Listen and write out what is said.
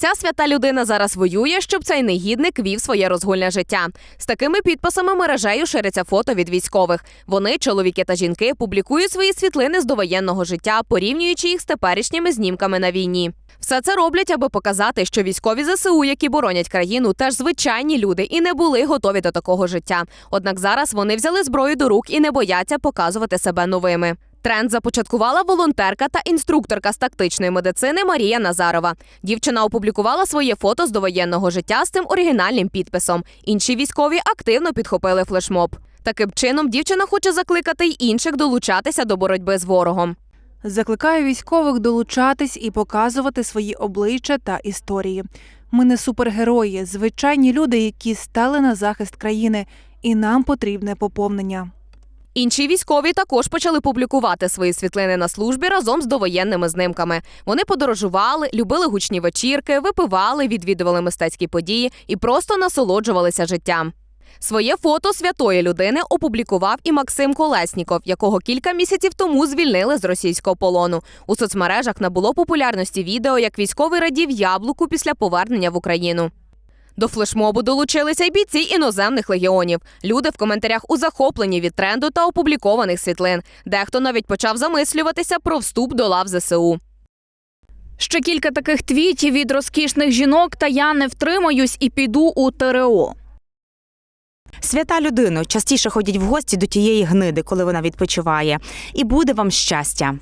Ця свята людина зараз воює, щоб цей негідник вів своє розгульне життя. З такими підписами мережею шириться фото від військових. Вони, чоловіки та жінки, публікують свої світлини з довоєнного життя, порівнюючи їх з теперішніми знімками на війні. Все це роблять, аби показати, що військові ЗСУ, які боронять країну, теж звичайні люди і не були готові до такого життя. Однак зараз вони взяли зброю до рук і не бояться показувати себе новими. Тренд започаткувала волонтерка та інструкторка з тактичної медицини Марія Назарова. Дівчина опублікувала своє фото з довоєнного життя з цим оригінальним підписом. Інші військові активно підхопили флешмоб. Таким чином, дівчина хоче закликати й інших долучатися до боротьби з ворогом. Закликаю військових долучатись і показувати свої обличчя та історії. Ми не супергерої, звичайні люди, які стали на захист країни, і нам потрібне поповнення. Інші військові також почали публікувати свої світлини на службі разом з довоєнними знимками. Вони подорожували, любили гучні вечірки, випивали, відвідували мистецькі події і просто насолоджувалися життям. Своє фото святої людини опублікував і Максим Колесніков, якого кілька місяців тому звільнили з російського полону. У соцмережах набуло популярності відео, як військовий радів яблуку після повернення в Україну. До флешмобу долучилися й бійці іноземних легіонів. Люди в коментарях у захопленні від тренду та опублікованих світлин. Дехто навіть почав замислюватися про вступ до лав ЗСУ. Ще кілька таких твітів від розкішних жінок, та я не втримаюсь і піду у ТРО. Свята людино, частіше ходіть в гості до тієї гниди, коли вона відпочиває, і буде вам щастя.